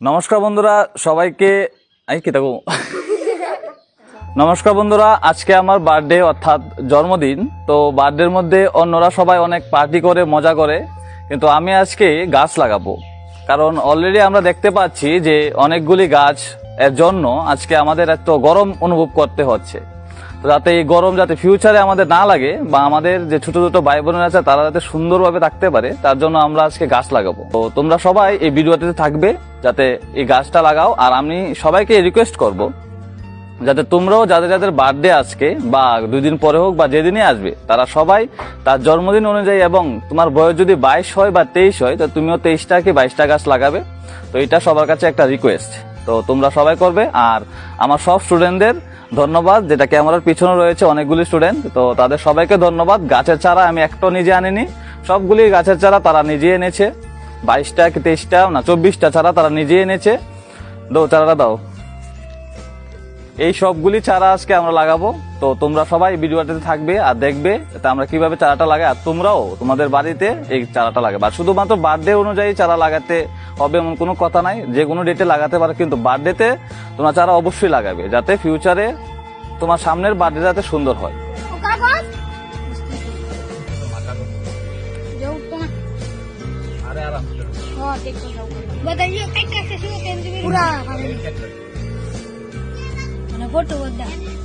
নমস্কার বন্ধুরা, সবাইকে আই, কি থাকো নমস্কার বন্ধুরা, আজকে আমার বার্থডে অর্থাৎ জন্মদিন। তো বার্থডের মধ্যে অন্যরা সবাই অনেক পার্টি করে, মজা করে। কিন্তু আমি আজকে গাছ লাগাবো। কারণ অলরেডি আমরা দেখতে পাচ্ছি যে অনেকগুলি গাছ এর জন্য আজকে আমাদের এত গরম অনুভব করতে হচ্ছে। যাতে এই গরম যাতে ফিউচারে আমাদের না লাগে, বা আমাদের যে ছোট ছোট ভাই বোনেরা আছে, তারা যাতে সুন্দরভাবে থাকতে পারে, তার জন্য আমরা আজকে গাছ লাগাবো। তো তোমরা সবাই এই ভিডিওতে থাকবে। যাতে এই গাছটা লাগাও, আর আমি সবাইকে রিকোয়েস্ট করব যাতে তোমরাও যাদের যাদের বার্থডে আজকে বা দুই দিন পরে হোক বা যেদিনই আসবে, তারা সবাই তার জন্মদিন অনুযায়ী এবং তোমার বয়স যদি বাইশ হয় বা তেইশ হয়, তো তুমিও তেইশটা কি বাইশটা গাছ লাগাবে। তো এটা সবার কাছে একটা রিকোয়েস্ট তো তোমরা সবাই করবে, আর আমার সব স্টুডেন্টদের ধন্যবাদ, যেটা ক্যামেরার পিছনে রয়েছে অনেকগুলি স্টুডেন্ট তো তাদের সবাইকে ধন্যবাদ। গাছের চারা আমি একটা নিজে আনিনি, সবগুলি গাছের চারা তারা নিজে এনেছে। বাইশটা কি তেইশটা না, চব্বিশটা চারা তারা নিজে এনেছে। দাও, চারাটা দাও। এই সবগুলি চারা আজকে আমরা লাগাবো। তো তোমরা সবাই ভিডিওটাতে থাকবে আর দেখবে যাতে আমরা কীভাবে চারাটা লাগাই, আর তোমরাও তোমাদের বাড়িতে এই চারাটা লাগাবে। আর শুধুমাত্র বার্থডে অনুযায়ী চারা লাগাতে হবে এমন কোনো কথা নাই। যে কোনো ডেটে লাগাতে পারো, কিন্তু বার্থডেতে তোমরা চারা অবশ্যই লাগাবে, যাতে ফিউচারে তোমার সামনের বার্থডে যাতে সুন্দর হয়। બધા ફોટો બધા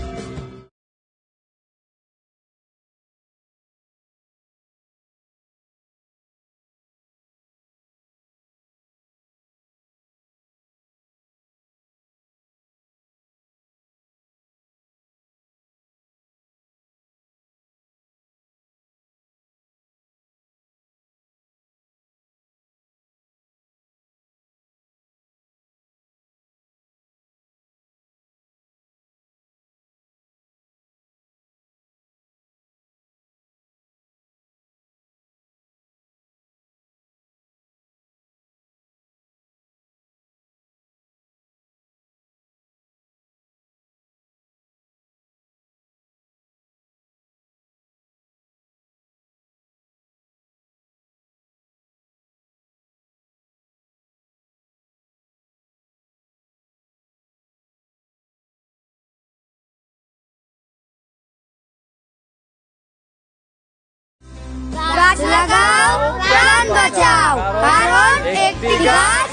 গাছ লাগাও প্রাণ বাঁচাও। কারণ একটি গাছ